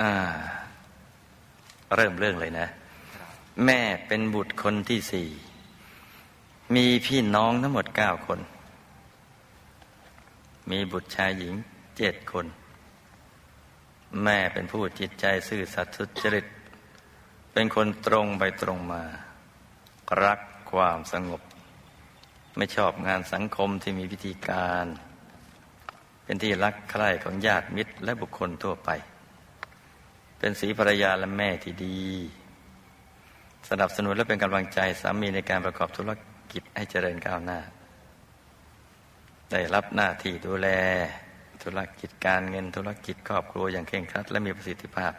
อ่า เริ่มเรื่องเลยนะ แม่เป็นบุตรคนที่สี่ มีพี่น้องทั้งหมดเก้าคน มีบุตรชายหญิงเจ็ดคน แม่เป็นผู้จิตใจซื่อสัตย์สุจริต เป็นคนตรงไปตรงมา รักความสงบ ไม่ชอบงานสังคมที่มีพิธีการ เป็นที่รักใคร่ของญาติมิตรและบุคคลทั่วไป เป็นสีภรรยาและแม่ที่ดี สนับสนุนและเป็นกำลังใจสามีในการประกอบธุรกิจให้เจริญก้าวหน้า ได้รับหน้าที่ดูแล ธุรกิจการเงินธุรกิจครอบครัวอย่างเคร่งครัดและมีประสิทธิภาพ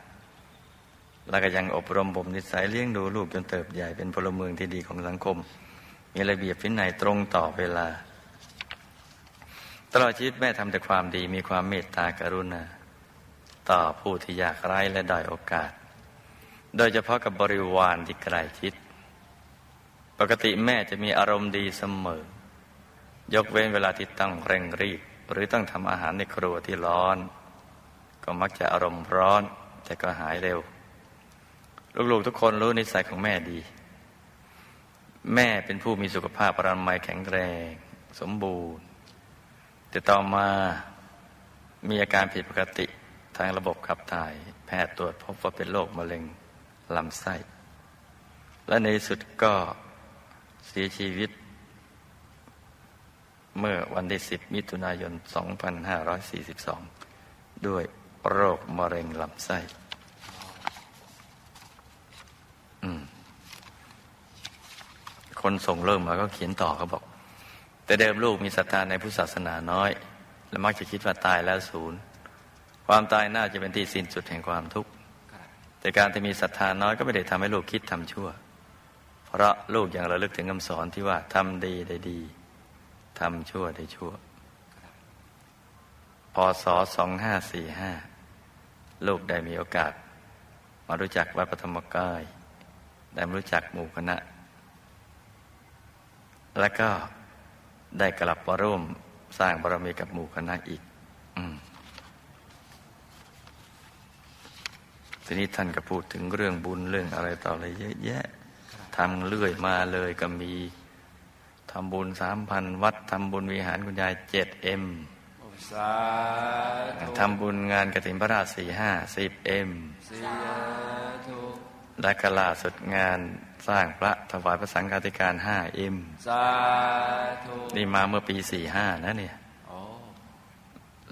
และก็ยังอบรมบ่มนิสัยเลี้ยงดูลูกจนเติบใหญ่เป็นพลเมืองที่ดีของสังคม มีระเบียบวินัยตรงต่อเวลา ตลอดชีวิตแม่ทำแต่ความดีมีความเมตตากรุณา ต่อผู้ที่ยากไร้และด้อยโอกาส โดยเฉพาะกับบริวารที่ใกล้ชิด ปกติแม่จะมีอารมณ์ดีเสมอ ยกเว้นเวลาที่ต้องเร่งรีบ หรือต้องทำอาหารในครัวที่ร้อน ก็มักจะอารมณ์ร้อนแต่ก็หายเร็ว ลูกๆทุกคนรู้นิสัยของแม่ดี แม่เป็นผู้มีสุขภาพปรามัยแข็งแรง สมบูรณ์ แต่ต่อมามีอาการผิดปกติ ทางระบบขับถ่าย แพทย์ตรวจพบว่าเป็นโรคมะเร็งลำไส้ และในสุดก็เสียชีวิต เมื่อวันที่ 10 มิถุนายน 2542 ด้วยโรคมะเร็งลำไส้คนส่งเริ่มมาก็เขียนต่อเขาบอก แต่เดิมลูกมีศรัทธาในพุทธศาสนาน้อย และมักจะคิดว่าตายแล้วศูนย์ ความตายน่าจะเป็นที่สิ้นสุดแห่งความทุกข์ แต่การที่มีศรัทธาน้อยก็ไม่ได้ทำให้ลูกคิดทำชั่ว เพราะลูกยังระลึกถึงคำสอนที่ว่าทำดีได้ดีทำชั่วได้ชั่ว พศ2545ลูกได้มีโอกาส มารู้จักวัดปฐมกายได้มารู้จักหมู่คณะ แล้วก็ได้กลับมาร่วมสร้างบารมีกับหมู่คณะอีก อืม ทีนี้ท่านก็พูดถึงเรื่องบุญเรื่องอะไรต่ออะไรเยอะแยะทำเรื่อยมาเลยก็มีทำบุญสามพันวัดทำบุญวิหารคุณยายเจ็ดเอ็มทำบุญงานกฐินพระราชสี่ห้าสิบเอ็มและกลาสุดงานสร้างพระถวายพระสังฆาธิการห้าเอ็มนี่มาเมื่อปีสี่ห้านะเนี่ยโอ้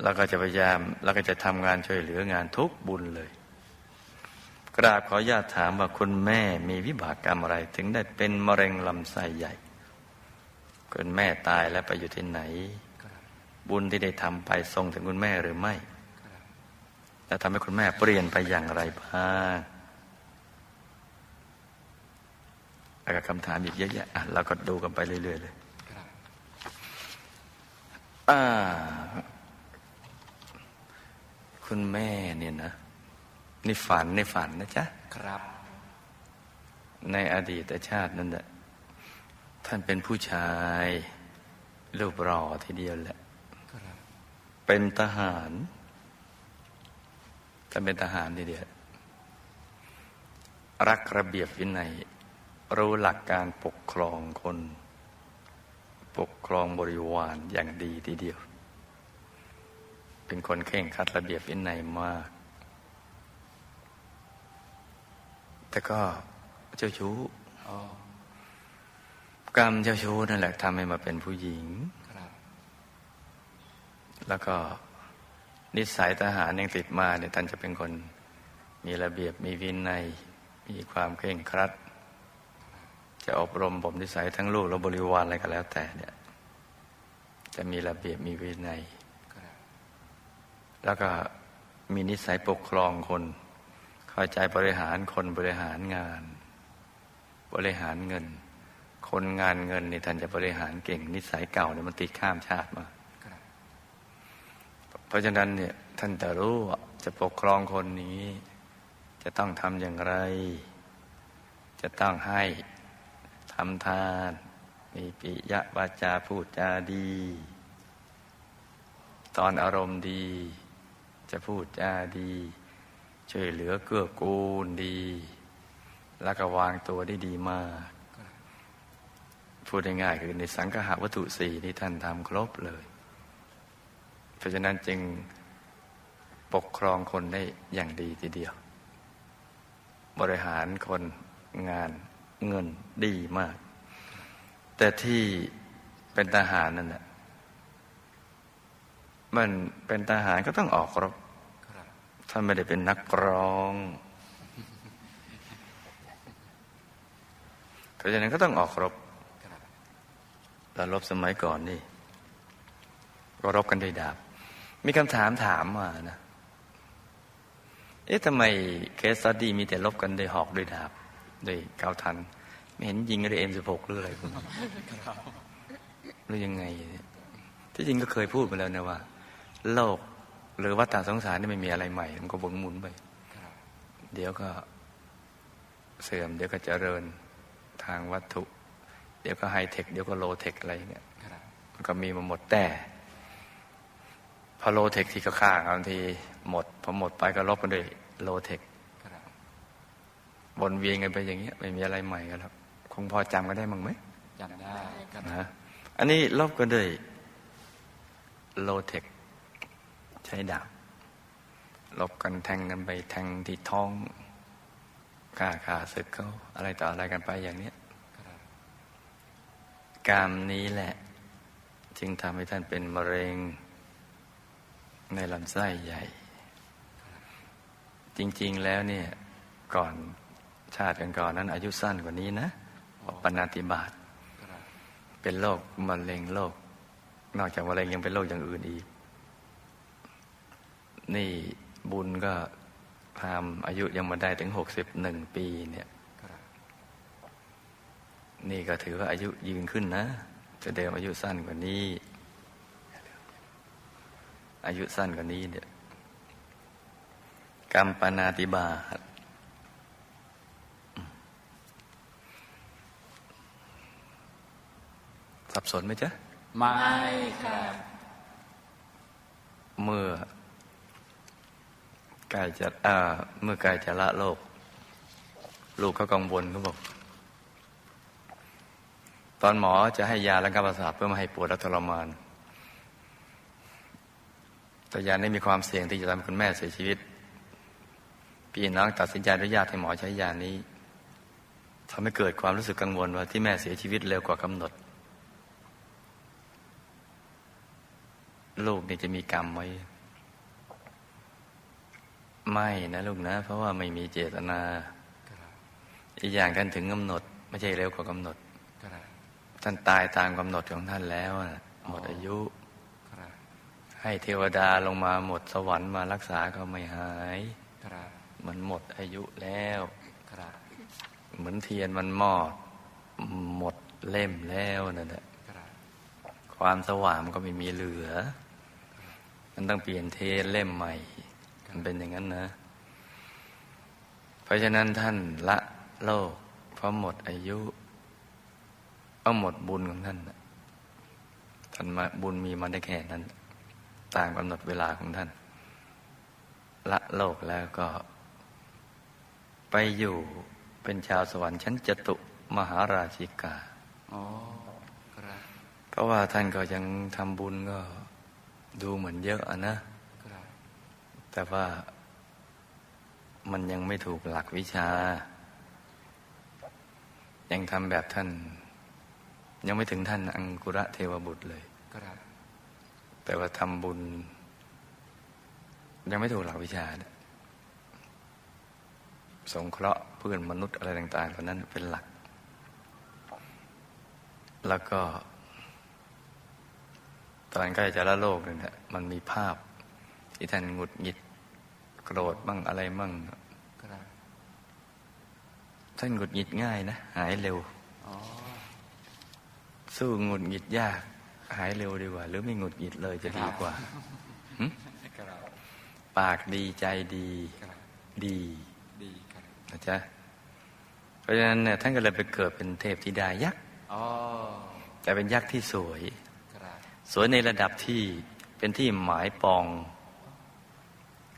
แล้วก็จะพยายามแล้วก็จะทำงานช่วยเหลืองานทุกบุญเลย กราบขออนุญาตถามว่าคุณแม่มีวิบากกรรมอะไร ถึงได้เป็นมะเร็งลำไส้ใหญ่ คุณแม่ตายแล้วไปอยู่ที่ไหน บุญที่ได้ทำไปส่งถึงคุณแม่หรือไม่แล้วทำให้คุณแม่เปลี่ยนไปอย่างไรบ้างแล้วก็คำถามอีกเยอะแยะอะเราก็ดูกันไปเรื่อย ๆ เลยครับอ่าคุณแม่เนี่ยนะ นี่ฝันในฝันนะจ๊ะครับ ในอดีตชาตินั่นแหละท่านเป็นผู้ชายรูปรอทีเดียวแหละครับเป็นทหารท่านเป็นทหารทีเดียวรักระเบียบวินัยรู้หลักการปกครองคน ปกครองบริวารอย่างดีทีเดียว เป็นคนเข่งครัดระเบียบวินัยมาก แต่ก็เจ้าชู้โอ้กรรมเจ้าชู้นั่นแหละทำให้มาเป็นผู้หญิงครับแล้วก็นิสัยทหารยังติดมาเนี่ยท่านจะเป็นคนมีระเบียบมีวินัย มีความเคร่งครัด จะอบรมบ่มนิสัยทั้งลูกและบริวารอะไรก็แล้วแต่เนี่ย จะมีระเบียบมีวินัยครับแล้วก็มีนิสัยปกครองคน เข้าใจบริหารคนบริหารงาน บริหารเงิน คนงานเงินนี่ท่านจะบริหารเก่งนิสัยเก่าเนี่ยมันติดข้ามชาติมา เพราะฉะนั้นเนี่ยท่านจะรู้จะปกครองคนนี้ จะต้องทำอย่างไร จะต้องให้ทำทาน มีปิยะวาจาพูดจาดี ตอนอารมณ์ดี จะพูดจาดี ช่วยเหลือเกื้อกูลดี แล้วก็วางตัวได้ดีมาก พูดง่ายๆคือในสังคหวัตถุสี่ที่ท่านทำครบเลย เพราะฉะนั้นจึงปกครองคนได้อย่างดีทีเดียว บริหารคนงานเงินดีมาก แต่ที่เป็นทหารนั่นแหละมันเป็นทหารก็ต้องออกรบครบ ท่านไม่ได้เป็นนักร้อง เพราะฉะนั้นก็ต้องออกรบแล้วรบสมัยก่อนนี่ก็รบกันด้วยดาบ มีคำถามถามมานะ เอ๊ะทำไมเคสสตดีมีแต่รบกันด้วยหอกด้วยดาบด้วยเกาทัน ไม่เห็นยิงกันด้วยเอ็มสิบหกหรืออะไรพวกนี้หรือยังไง ที่จริงก็เคยพูดมาแล้วนะว่า โลก หรือว่าตาสงสารนี่ไม่มีอะไรใหม่ มันก็วนหมุนไปครับเดี๋ยวก็เสื่อม เดี๋ยวก็เจริญทางวัตถุ เดี๋ยวก็ไฮเทค เดี๋ยวก็โลเทคอะไรเนี่ยครับมันก็มีมาหมดแต่ พอโลเทคที่ก็ข้างบางทีหมดพอหมดไปก็ลบกันด้วยโลเทคครับวนเวียนกันไปอย่างเงี้ยไม่มีอะไรใหม่กันแล้วคงพอจำกันได้มั้งไหมจำได้ครับนะอันนี้ลบกันด้วยโลเทค ใช้ดาบลบกันแทงกันไปแทงที่ท้องกล้าขาศึกเขาอะไรต่ออะไรกันไปอย่างเนี้ยกรรมนี้แหละ จึงทำให้ท่านเป็นมะเร็งในลำไส้ใหญ่ จริง ๆแล้วเนี่ยก่อนชาติกันก่อนนั้น อายุสั้นกว่านี้นะปนาติบาตเป็นโรคมะเร็งโรคนอกจากมะเร็งยังเป็นโรคอย่างอื่นอีก นี่บุญก็ทำอายุยังมาได้ถึงหกสิบหนึ่งปีเนี่ยครับนี่ก็ถือว่าอายุยืนขึ้นนะจะเดิมอายุสั้นกว่านี้ อายุสั้นกว่านี้เนี่ยกรรมปนาติบาตสับสนไหมจ๊ะ ไม่ครับเมื่อ กล้จะเมื่อกล้จะละโลก ลูกเขากังวลเขาบอก ตอนหมอจะให้ยาระงับประสาทเพื่อไม่ให้ปวดและทรมาน แต่ยานี้มีความเสี่ยงที่จะทำให้คุณแม่เสียชีวิต พี่น้องตัดสินใจอนุญาตให้หมอใช้ยานี้ทำให้เกิดความรู้สึกกังวลว่าที่แม่เสียชีวิตเร็วกว่ากำหนด ลูกนี่จะมีกรรมไว้ ไม่นะลูกนะ เพราะว่าไม่มีเจตนาครับอีกอย่างท่านถึงกำหนด ไม่ใช่เร็วกว่ากำหนดครับท่านตายตามกำหนดของท่านแล้วอะหมดอายุครับให้เทวดาลงมาหมดสวรรค์มารักษาก็ไม่หายครับมันหมดอายุแล้วครับเหมือนเทียนมันมอด หมดเล่มแล้วนั่นแหละครับความสว่างมันก็ไม่มีเหลือ มันต้องเปลี่ยนเทนเล่มใหม่ มันเป็นอย่างนั้นนะ เพราะฉะนั้นท่านละโลก เพราะหมดอายุก็หมดบุญของท่านน่ะท่านมาบุญมีมาได้แค่นั้น ตามกำหนดเวลาของท่าน ละโลกแล้วก็ ไปอยู่เป็นชาวสวรรค์ชั้นจตุมหาราชิกาอ๋อครับเพราะว่าท่านก็ยังทำบุญก็ดูเหมือนเยอะอะนะครับ แต่ว่ามันยังไม่ถูกหลักวิชา ยังทำแบบท่าน ยังไม่ถึงท่านอังกุระเทวบุตรเลยครับแต่ว่าทำบุญ ยังไม่ถูกหลักวิชา สงเคราะห์เพื่อนมนุษย์อะไรต่างๆเหล่านั้นเป็นหลัก แล้วก็ ตอนใกล้จะละโลกเนี่ยมันมีภาพที่ท่านหงุดหงิด โกรธบ้างอะไรบ้างครับท่านหงุดหงิดง่ายนะ หายเร็วอ๋อสู้หงุดหงิดยาก หายเร็วดีกว่า หรือไม่หงุดหงิดเลยจะดีกว่าหึครับปากดีใจดีครับดีดีครับนะจ๊ะเพราะฉะนั้นเนี่ยท่านก็เลยไปเกิดเป็นเทพธิดายักษ์อ๋อแต่เป็นยักษ์ที่สวยครับสวยในระดับที่เป็นที่หมายปอง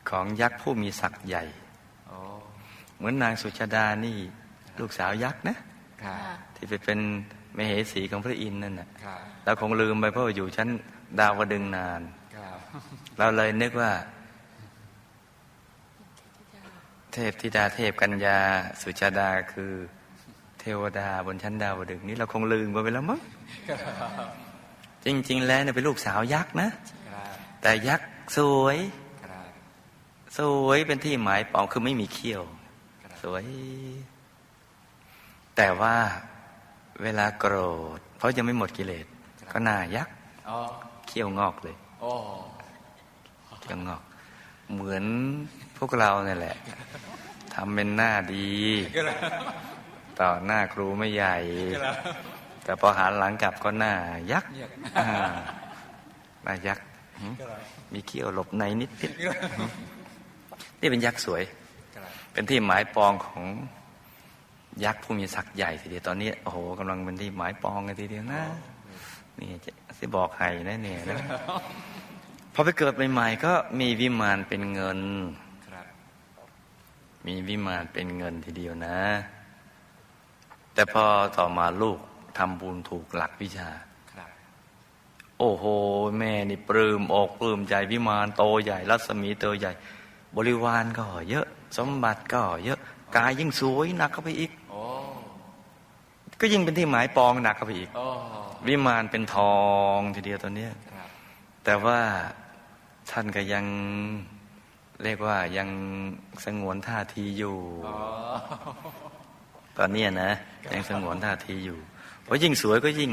ของยักษ์ผู้มีศักดิ์ใหญ่เหมือนนางสุชาดานี่ลูกสาวยักษ์นะครับค่ะที่ไปเป็นมเหสีของพระอินทร์นั่นน่ะครับเราคงลืมไปเพราะว่าอยู่ชั้นดาวดึงส์นานครับเราเลยนึกว่า เทพธิดาเทพกัญญาสุชาดาคือเทวดาบนชั้นดาวดึงส์นี่เราคงลืมไปแล้วมั้งจริง ๆ แล้วเนี่ยเป็นลูกสาวยักษ์นะครับแต่ยักษ์สวยครับ สวยเป็นที่หมายปองคือไม่มีเขี้ยว สวย แต่ว่าเวลาโกรธ เพราะยังไม่หมดกิเลสก็หน้ายักษ์เขี้ยวงอกเลยเขี้ยวงอก เหมือนพวกเราเนี่ยแหละทำเป็นหน้าดี ต่อหน้าครูไม่ใหญ่ แต่พอหันหลังกลับก็หน้ายักษ์เนี่ยอ่าหน้ายักษ์หืมมีเขี้ยวหลบในนิดนิด นี่เป็นยักษ์สวยครับเป็นที่หมายปองของยักษ์ผู้มีศักดิ์ใหญ่ทีเดียวตอนนี้โอ้โหกำลังเป็นที่หมายปองกันทีเดียวนะนี่จะสิบอกให้นะเนี่ยนะพอไปเกิดใหม่ๆก็มีวิมานเป็นเงินครับมีวิมานเป็นเงินทีเดียวนะ แต่พอต่อมาลูกทำบุญถูกหลักวิชาครับโอ้โห แม่นี่ปลื้มอกปลื้มใจวิมานโตใหญ่ รัศมีโตใหญ่ บริวารก็เยอะ สมบัติก็เยอะกายยิ่งสวยหนักเข้าไปอีกโอ้ก็ยิ่งเป็นที่หมายปองหนักเข้าไปอีกโอ้วิมานเป็นทองทีเดียวตอนเนี้ยครับแต่ว่าท่านก็ยังเรียกว่ายังสงวนท่าทีอยู่อ๋อตอนเนี้ยนะยังสงวนท่าทีอยู่ เพราะยิ่งสวยก็ยิ่ง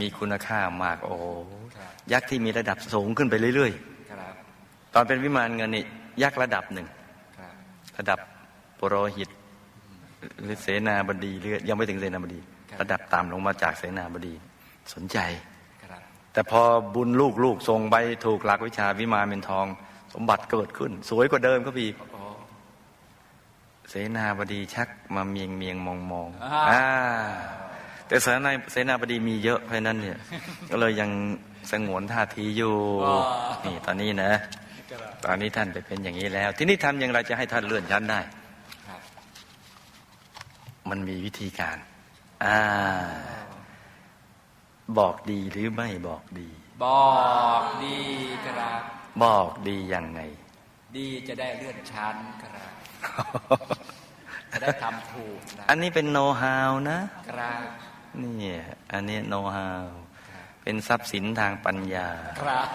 มีคุณค่ามากโอ้โหครับยักษ์ที่มีระดับสูงขึ้นไปเรื่อยครับๆตอนเป็นวิมานเงินนี่ ยักษ์ระดับหนึ่งครับระดับปุโรหิต หรือเสนาบดีหรือยังไม่ถึงเสนาบดี ระดับต่ำลงมาจากเสนาบดี สนใจครับแต่พอบุญลูกลูกทรงไปถูกหลักวิชาวิมานเป็นทอง สมบัติเกิดขึ้น สวยกว่าเดิมก็อีกโอ้เสนาบดีชักมาเมียงเมียงมองมองอ่าอ่าแต่เสนาเสนาบดีมีเยอะเพราะฉะนั้นเนี่ย ก็เลยยังสงวนท่าทีอยู่ นี่ตอนนี้นะครับ ตอนนี้ท่านไปเป็นอย่างนี้แล้ว ที่นี่ทำอย่างไรจะให้ท่านเลื่อนชั้นได้ครับมันมีวิธีการ อ่า บอกดีหรือไม่บอกดี บอกดีครับ บอกดียังไง ดีจะได้เลื่อนชั้นครับจะได้ทำถูกนะอันนี้เป็นโน้ตฮาวนะครับนี่อันนี้โน้ตฮาวเป็นทรัพย์สินทางปัญญา ครับ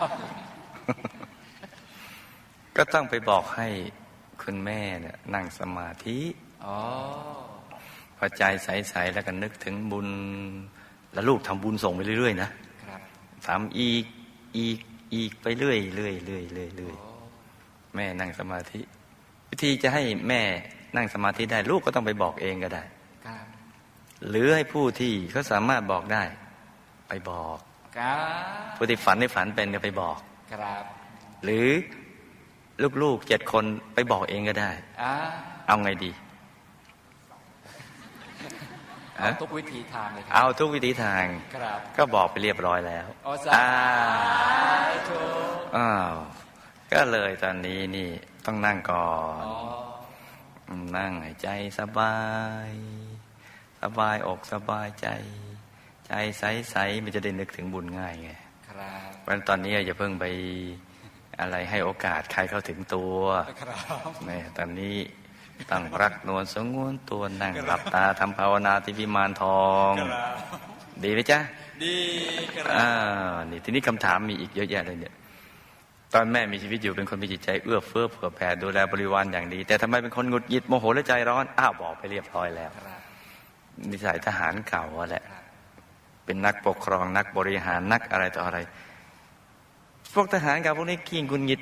ก็ต้องไปบอกให้คุณแม่เนี่ยนั่งสมาธิอ๋อพอใจใสๆแล้วก็นึกถึงบุญ แล้วลูกทำบุญส่งไปเรื่อยๆนะครับทำอีกอีกอีกไปเรื่อยเรื่อยเรื่อยเรื่อยเรื่อยโอ้แม่นั่งสมาธิ วิธีจะให้แม่นั่งสมาธิได้ลูกก็ต้องไปบอกเองก็ได้ครับหรือให้ผู้ที่เขาสามารถบอกได้ ไปบอกครับผู้ที่ฝันในฝันเป็นก็ไปบอกครับหรือ ลูกๆเจ็ดคนไปบอกเองก็ได้อ่าเอาไงดีเอาทุกวิธีทางเลยครัเอาทุกวิธีทางครับก็บอกไปเรียบร้อยแล้วโอ้สาอ่าธุอ้าวก็เลยตอนนี้นี่ต้องนั่งก่อนอ๋อมนั่งให้ใจสบาย สบายอกสบายใจ ใจใสๆมันจะได้นึกถึงบุญง่ายไง ครับเพราะฉะนั้นตอนนี้อย่าเพิ่งไป อะไรให้โอกาสใครเข้าถึงตัวครับแม่ตอนนี้ตั้งรักนวลสงวนตัวนั่งหลับตาทำภาวนาที่วิมานทอง ดีไหมจ๊ะ ดีครับอ่านี่ทีนี้คำถามมีอีกเยอะแยะเลยเนี่ย ตอนแม่มีชีวิตอยู่เป็นคนมีจิตใจเอื้อเฟื้อเผื่อแผ่ดูแลบริวารอย่างดี แต่ทำไมเป็นคนหงุดหงิดโมโหและใจร้อน อ้าวบอกไปเรียบร้อยแล้วครับนิสัยทหารเก่าอะแหละครับเป็นนักปกครองนักบริหารนักอะไรต่ออะไร พวกทหารเก่าพวกนี้ขี้งุนหงิด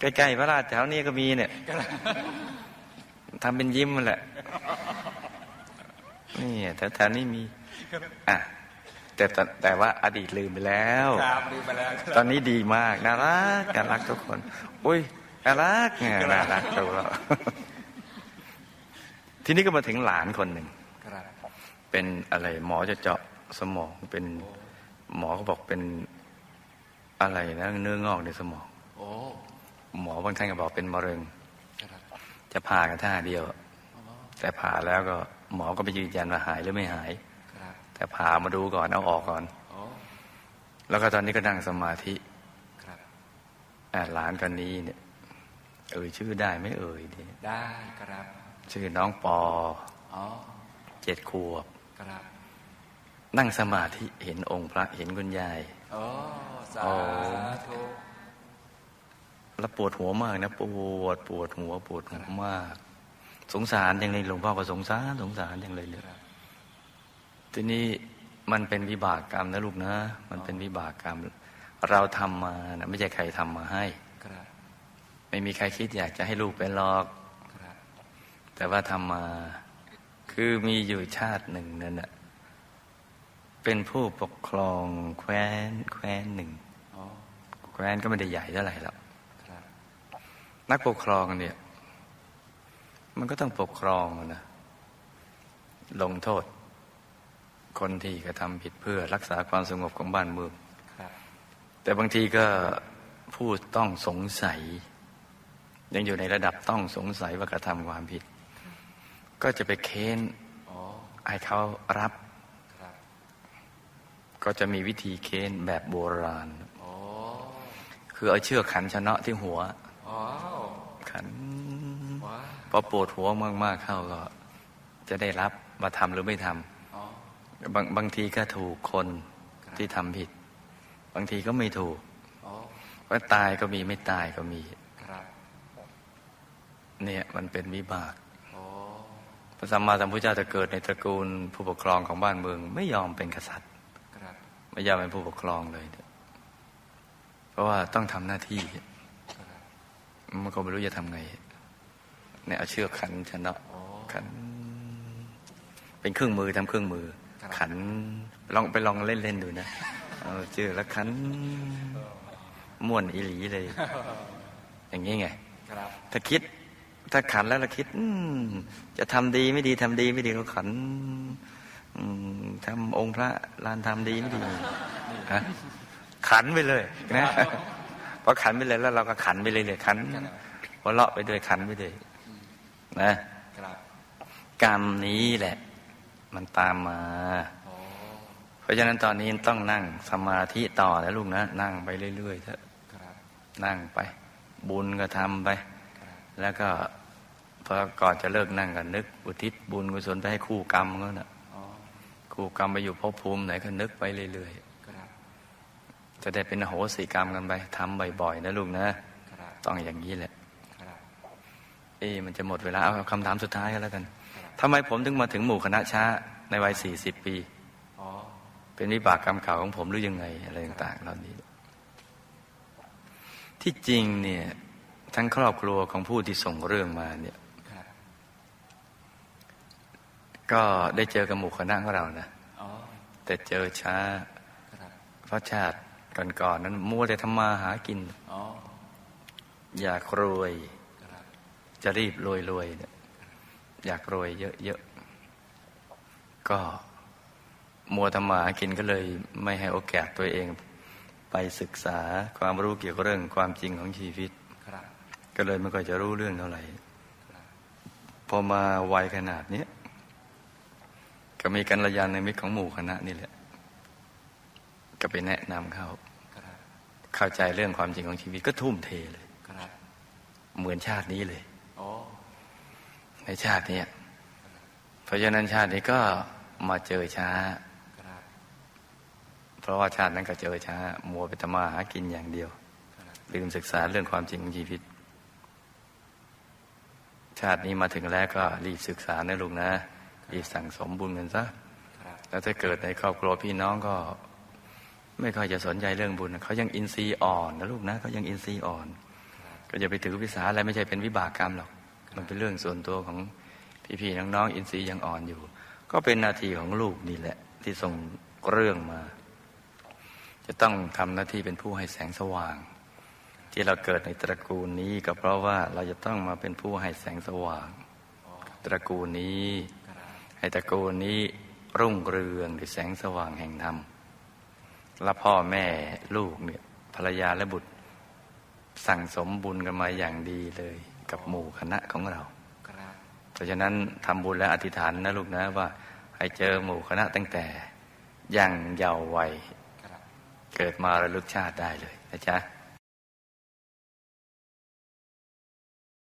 ใกล้ๆพระราชแถวนี้ก็มีเนี่ยทำเป็นยิ้มมันแหละนี่แถวๆนี้มีอะแต่แต่แต่ว่าอดีตลืมไปแล้วครับดีไปแล้วครับตอนนี้ดีมากน่ารักน่ารักทุกคน อุ้ยน่ารักเนี่ยน่ารักดูแล้วทีนี้ก็มาถึงหลานคนหนึ่งครับเป็นอะไรหมอจะเจาะสมองเป็นหมอเขาบอกเป็น อะไรนะเนื้องอกในสมองโอ้หมอบางท่านก็บอกเป็นมะเร็งครับจะจะผ่ากันท่าเดียวอ๋อแต่ผ่าแล้วก็หมอก็ไปยืนยันว่าหายหรือไม่หายครับแต่ผ่ามาดูก่อนเอาออกก่อนอ๋อแล้วก็ตอนนี้ก็นั่งสมาธิครับอ่าหลานคนนี้เนี่ย เอ่ยชื่อได้ไหม่เอ่ยเนี่ยได้ครับ ชื่อน้องปออ๋อเจ็ดขวบครับนั่งสมาธิเห็นองค์พระเห็นคุณยายอ๋อ สาอ๋อธุแล้วปวดหัวมากนะปวดปวดหัวปวดหัวมาก สงสารอย่างเลยหลวงพ่อก็สงสารสงสารอย่างเลยเลยครับทีนี้มันเป็นวิบากกรรมนะลูกนะ มันเป็นวิบากกรรม เราทำมานะไม่ใช่ใครทำมาให้ครับไม่มีใครคิดอยากจะให้ลูกเป็นหรอกครับแต่ว่าทำมาคือมีอยู่ชาติหนึ่งนั่นน่ะเป็นผู้ปกครองแคว้นแคว้นหนึ่งอ๋อ แคว้นก็ไม่ได้ใหญ่เท่าไหร่หรอกนักปกครองเนี่ย มันก็ต้องปกครองนะลงโทษ คนที่กระทำผิดเพื่อรักษาความสงบของบ้านเมืองแต่บางทีก็ผู้ต้องสงสัย ยังอยู่ในระดับต้องสงสัยว่ากระทำความผิด ก็จะไปเค้นอ๋อให้เขารับรบก็จะมีวิธีเค้นแบบโบราณ คือเอาเชือกขันชะเนาะที่หัวอ๋อขันว้าพอปวดหัวมากๆเข้าก็ จะได้รับมาทำหรือไม่ทำอ๋อบางบางทีก็ถูกคนครับที่ทำผิด บางทีก็ไม่ถูกอ๋อว่าตายก็มีไม่ตายก็มีครับเนี่ยมันเป็นวิบากอ๋อพระสัมมาสัมพุทธเจ้าจะเกิดในตระกูลผู้ปกครองของบ้านเมือง ไม่ยอมเป็นกษัตริย์ครับไม่ยอมเป็นผู้ปกครองเลย เพราะว่าต้องทำหน้าที่ครับมันก็ไม่รู้จะทำไงเนี่ยเอาเชือกขันชนะอ๋อขัน เป็นเครื่องมือทำเครื่องมือครับขันลองไปลองเล่นเล่นๆดูนะเอาเชือกแล้วขันม่วนอีหลีเลย อย่างนี้ไงครับถ้าคิด ถ้าขันแล้วเราคิดอืมจะทำดีไม่ดีทำดีไม่ดีก็ขันอืมทำองค์พระลานทำดีไม่ดีฮะ ขันไปเลยนะพอขันไปเลยแล้วเราก็ขันไปเลยเลยขันหัวเราะไปด้วยขันไปด้วยนะครับกรรมนี้แหละ มันตามมาอ๋อเพราะฉะนั้นตอนนี้ต้องนั่งสมาธิต่อแล้วลูกนะ นั่งไปเรื่อยๆเถอะครับนั่งไป บุญก็ทำไปครับแล้วก็พอก่อนจะเลิกนั่งก็นึก อุทิศบุญกุศลไปให้คู่กรรมเขานะ่ะอ๋อคู่กรรมไปอยู่ภพภูมิไหนก็นึกไปเรื่อยครับๆ จะได้เป็นอโหสิกรรมกันไปทำบ่อยๆนะลูกนะครับต้องอย่างนี้แหละครับเอ๊ะมันจะหมดเวลาเอาคำถามสุดท้ายก็แล้วกันครับทำไมผมถึงมาถึงหมู่คณะช้าในวัยสี่สิบปีอ๋อเป็นวิบากกรรมเก่าของผมหรือยังไงอะไรต่างๆเหล่านี้ ที่จริงเนี่ยทั้งครอบครัวของผู้ที่ส่งเรื่องมาเนี่ยครับก็ได้เจอกับหมู่คณะของเรานะอ๋อแต่เจอช้าครับเพราะชาติ ก่อนๆนั้นมัวแต่ทำมาหากินอ๋ออยากรวยครับจะรีบรวยรวยๆเนี่ยอยากรวยเยอะๆก็มัวทำมาหากินก็เลยไม่ให้โอกาสตัวเอง ไปศึกษาความรู้เกี่ยวกับเรื่องความจริงของชีวิตครับก็เลยไม่ค่อยจะรู้เรื่องเท่าไหร่ครับพอมาวัยขนาดเนี้ยก็มีกัลยาณมิตรของหมู่คณะนี่แหละ ก็ไปแนะนำเขาครับเข้าใจเรื่องความจริงของชีวิตก็ทุ่มเทเลยครับเหมือนชาตินี้เลยอ๋อในชาติเนี้ยเพราะฉะนั้นชาตินี้ก็มาเจอช้าครับเพราะว่าชาตินั้นก็เจอช้า มัวไปทำมาหากินอย่างเดียวครับลืมศึกษาเรื่องความจริงของชีวิต ชาตินี้มาถึงแล้วก็รีบศึกษานะลูกนะ รีบสั่งสมบุญกันซะครับแล้วถ้าเกิดในครอบครัวพี่น้องก็ ไม่ค่อยจะสนใจเรื่องบุญเขายังอินทรีย์อ่อนนะลูกนะเขายังอินทรีย์อ่อน ก็อย่าไปถือวิสาอะไรไม่ใช่เป็นวิบากกรรมหรอก มันเป็นเรื่องส่วนตัวของพี่ๆน้องๆอินทรีย์ยังอ่อนอยู่ ก็เป็นหน้าที่ของลูกนี่แหละ ที่ส่งเรื่องมา จะต้องทำหน้าที่เป็นผู้ให้แสงสว่าง ที่เราเกิดในตระกูลนี้ก็เพราะว่าเราจะต้องมาเป็นผู้ให้แสงสว่าง ตระกูลนี้ ให้ตระกูลนี้รุ่งเรืองด้วยแสงสว่างแห่งธรรม และพ่อแม่ลูกเนี่ยภรรยาและบุตร สั่งสมบุญกันมาอย่างดีเลย กับหมู่คณะของเราเพราะฉะนั้นทำบุญและอธิษฐานนะลูกนะว่าให้เจอหมู่คณะตั้งแต่ยังเยาว์วัยเกิดมาระลึกชาติได้เลยนะจ๊ะ